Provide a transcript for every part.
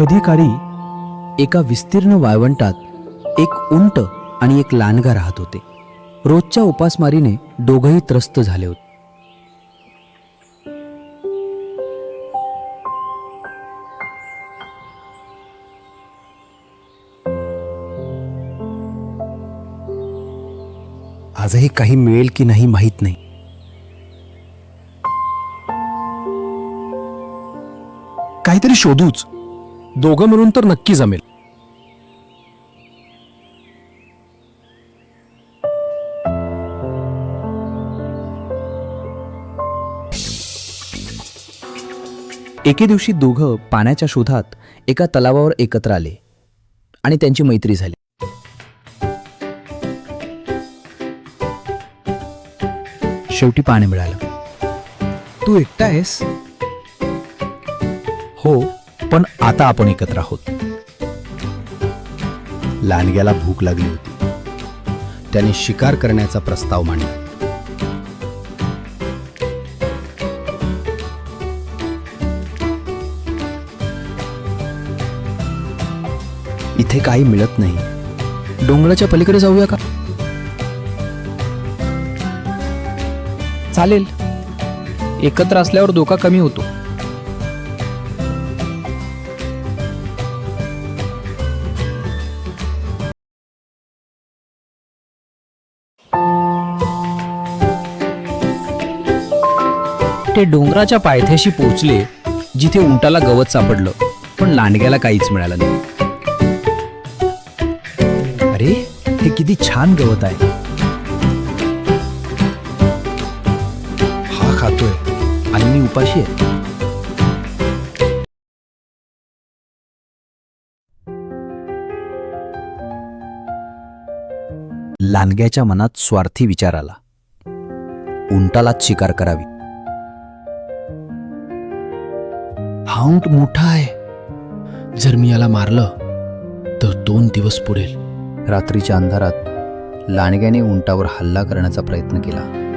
कधी काळी एका विस्तीर्ण वाळवंटात एक उंट आणि एक लांडगा राहत होते. रोजच्या उपासमारीने दोघंही त्रस्त झाले होते. आजही काही मिळेल की नाही माहीत नाही. काहीतरी शोधूच. दोघं मिळून तर नक्की जमेल. एके दिवशी दोघं पाण्याच्या शोधात एका तलावावर एकत्र आले आणि त्यांची मैत्री झाली. शेवटी पाणी मिळालं. तू एकटा आहेस? पण आता आपण एकत्र आहोत. लांडग्याला भूक लागली होती. त्याने शिकार करण्याचा प्रस्ताव मांडला. इथे काही मिळत नाही. डोंगराच्या पलीकडे जाऊया का? चालेल. एकत्र असल्यावर धोका कमी होतो. ते डोंगराच्या पायथ्याशी पोहोचले जिथे उंटाला गवत सापडलं पण लांडग्याला काहीच मिळालं नाही. अरे हे किती छान गवत आहे. हा खातोय. आणि मी उपाशी आहे. लांडग्याच्या मनात स्वार्थी विचार आला. उंटालाच शिकार करावी. काउंट मोठा आहे. जर मी याला मारलं तर दोन दिवस पुरेल रात्रीच्या अंधारात लांडग्याने उंटावर हल्ला करण्याचा प्रयत्न केला.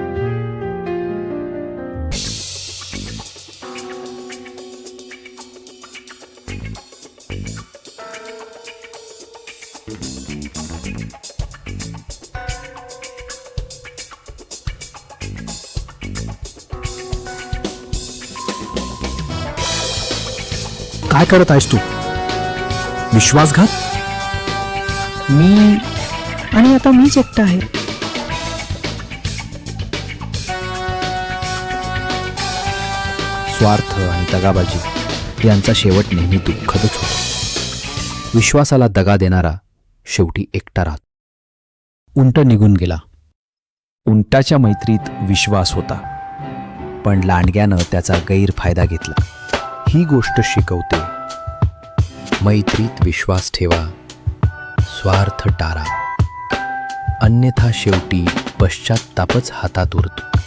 काय करत आहेस तू? विश्वासघात? मी आणि आता मीच एकटा आहे. स्वार्थ आणि दगाबाजी यांचा शेवट नेहमी दुःखदच होतो. विश्वासाला दगा देणारा शेवटी एकटा राहत. उंट निघून गेला. उंटाच्या मैत्रीत विश्वास होता. पण लांडग्यानं त्याचा गैरफायदा घेतला. ही गोष्ट शिकवते. मैत्रीत विश्वास ठेवा. स्वार्थ टारा. अन्यथा शेवटी पश्चात्तापच हातात उरतो.